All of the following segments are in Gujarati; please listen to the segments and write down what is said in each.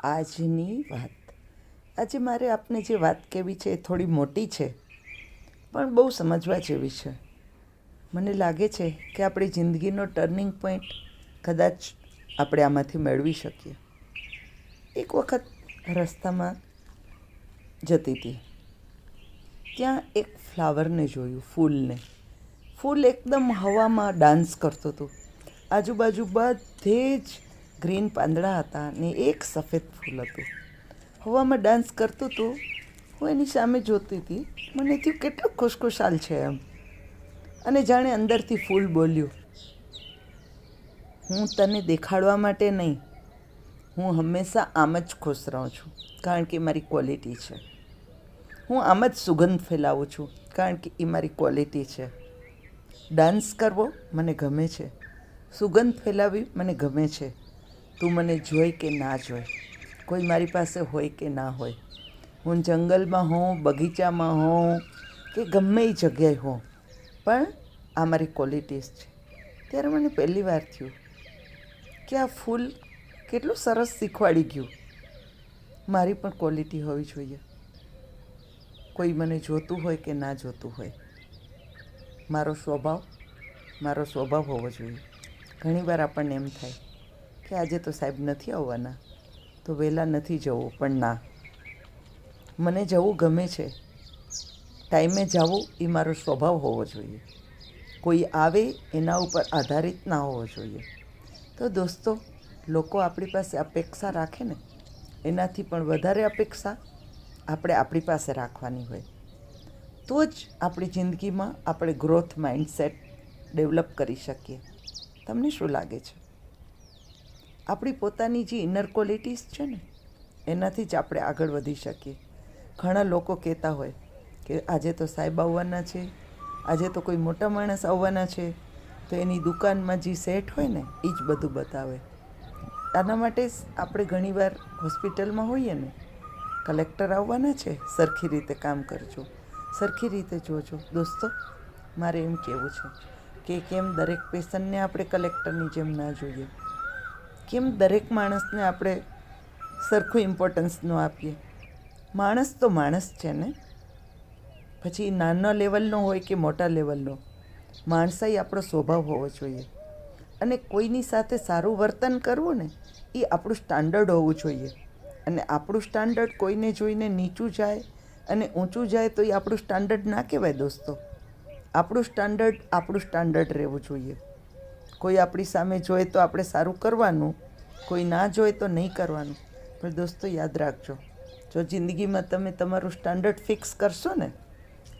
આજની વાત. આજે મારે આપને જે વાત કહેવી છે એ થોડી મોટી છે, પણ બહુ સમજવા જેવી છે. મને લાગે છે કે આપણી જિંદગીનો ટર્નિંગ પોઈન્ટ કદાચ આપણે આમાંથી મેળવી શકીએ. એક વખત રસ્તામાં જતી હતી. ત્યાં એક ફ્લાવરને જોયું, ફૂલને. ફૂલ એકદમ હવામાં ડાન્સ કરતું હતું. આજુબાજુ બધે જ ગ્રીન પાંદડા હતા ને એક સફેદ ફૂલ હતું. હવામાં ડાન્સ કરતું હતું હું એની સામે જોતી હતી. મને થયું કેટલું ખુશખુશાલ છે એમ. અને જાણે અંદરથી ફૂલ બોલ્યું, હું તને દેખાડવા માટે નહીં. હું હંમેશા આમ જ ખુશ રહું છું, કારણ કે મારી ક્વોલિટી છે. હું આમ જ સુગંધ ફેલાવું છું, કારણ કે એ મારી ક્વોલિટી છે. ડાન્સ કરવો મને ગમે છે. સુગંધ ફેલાવવી મને ગમે છે. તું મને જોઈ કે ના જોઈ? કોઈ મારી પાસે હોય કે ના હોય? હું જંગલમાં હોઉં, બગીચામાં હોઉં કે ગમે એ જગ્યાએ હોઉં, પણ આ મારી ક્વોલિટીઝ છે. ત્યારે મને પહેલી વાર થયું કે આ ફૂલ કેટલું સરસ શીખવાડી ગયું. મારી પણ ક્વોલિટી હોવી જોઈએ. કોઈ મને જોતું હોય કે ના જોતું હોય? મારો સ્વભાવ મારો સ્વભાવ હોવો જોઈએ. ઘણીવાર આપણને એમ થાય કે આજે તો સાહેબ નથી આવવાના. તો વહેલા નથી જવું, પણ ના. મને જવું ગમે છે. ટાઈમે જવું એ મારો સ્વભાવ હોવો જોઈએ. કોઈ આવે એના ઉપર આધારિત ના હોવો જોઈએ. તો દોસ્તો, લોકો આપણી પાસે અપેક્ષા રાખે ને, એનાથી પણ વધારે અપેક્ષા આપણે આપણી પાસે રાખવાની હોય. તો જ આપણી જિંદગીમાં આપણે ગ્રોથ માઇન્ડસેટ ડેવલપ કરી શકીએ. તમને શું લાગે છે? આપણી પોતાની જે ઇનર ક્વોલિટીઝ છે ને, એનાથી જ આપણે આગળ વધી શકીએ. ઘણા લોકો કહેતા હોય કે આજે તો સાહેબ આવવાના છે, આજે તો કોઈ મોટા માણસ આવવાના છે, તો એની દુકાનમાં જે સેટ હોય ને, એ જ બધું બતાવે. આના માટે આપણે ઘણીવાર હોસ્પિટલમાં હોઈએ ને, કલેક્ટર આવવાના છે, સરખી રીતે કામ કરજો, સરખી રીતે જોજો. દોસ્તો, મારે એમ કહેવું છે કે કેમ દરેક પેશન્ટને આપણે કલેક્ટરની જેમ ના જોઈએ? કેમ દરેક માણસને આપણે સરખું ઇમ્પોર્ટન્સ ન આપીએ? માણસ તો માણસ છે ને? પછી નાના લેવલનો હોય કે મોટા લેવલનો માણસાઈ આપણો સ્વભાવ હોવો જોઈએ. અને કોઈની સાથે સારું વર્તન કરવું ને, એ આપણું સ્ટાન્ડર્ડ હોવું જોઈએ. અને આપણું સ્ટાન્ડર્ડ કોઈને જોઈને નીચું જાય અને ઊંચું જાય તો એ આપણું સ્ટાન્ડર્ડ ના કહેવાય દોસ્તો. આપણું સ્ટાન્ડર્ડ આપણું સ્ટાન્ડર્ડ રહેવું જોઈએ. કોઈ આપણી સામે જોઈએ તો આપણે સારું કરવાનું, કોઈ ના જોઈએ તો નહીં કરવાનું. પણ દોસ્તો, યાદ રાખજો, જો જિંદગીમાં તમે તમારું સ્ટાન્ડર્ડ ફિક્સ કરશો ને,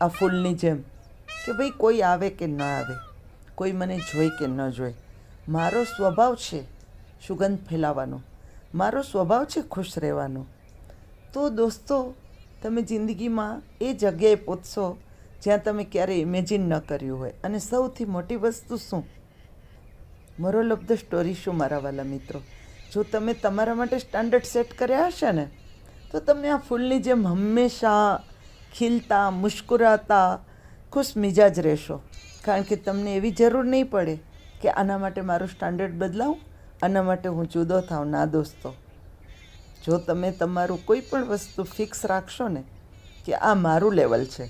આ ફૂલની જેમ, કે ભાઈ કોઈ આવે કે ન આવે, કોઈ મને જોઈ કે ન જોઈ મારો સ્વભાવ છે સુગંધ ફેલાવવાનો, મારો સ્વભાવ છે ખુશ રહેવાનો. તો દોસ્તો, તમે જિંદગીમાં એ જગ્યાએ પહોંચશો જ્યાં તમે ક્યારેય ઇમેજિન ન કર્યું હોય. અને સૌથી મોટી વસ્તુ શું? મોરલ ઓફ ધ સ્ટોરી શું મારા વાલા મિત્રો? જો તમે તમારા માટે સ્ટાન્ડર્ડ સેટ કર્યા હશે ને, તો તમે આ ફૂલની જેમ હંમેશા ખીલતા, મુસ્કુરાતા, ખુશ મિજાજ રહેશો. કારણ કે તમને એવી જરૂર નહીં પડે કે આના માટે મારું સ્ટાન્ડર્ડ બદલાવું, આના માટે હું જુદો થાઉં ના દોસ્તો. જો તમે તમારું કોઈ પણ વસ્તુ ફિક્સ રાખશો ને, કે આ મારું લેવલ છે,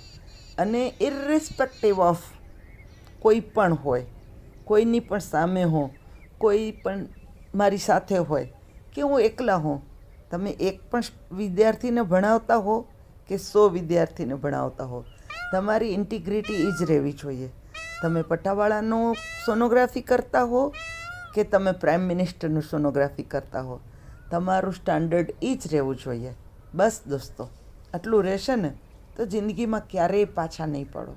અને ઇરરિસ્પેક્ટિવ ઓફ કોઈ પણ હોય કોઈની પણ સામે હો, કોઈ પણ મારી સાથે હોય કે હું એકલા હોઉં તમે એક પણ વિદ્યાર્થીને ભણાવતા હો કે સો વિદ્યાર્થીને ભણાવતા હો? તમારી ઇન્ટિગ્રિટી એ જ રહેવી જોઈએ. તમે પટ્ટાવાળાનું સોનોગ્રાફી કરતા હો કે તમે પ્રાઇમ મિનિસ્ટરનું સોનોગ્રાફી કરતા હો? તમારું સ્ટાન્ડર્ડ એ જ રહેવું જોઈએ. બસ દોસ્તો, આટલું રહેશે ને તો જિંદગીમાં ક્યારેય પાછા નહીં પડો.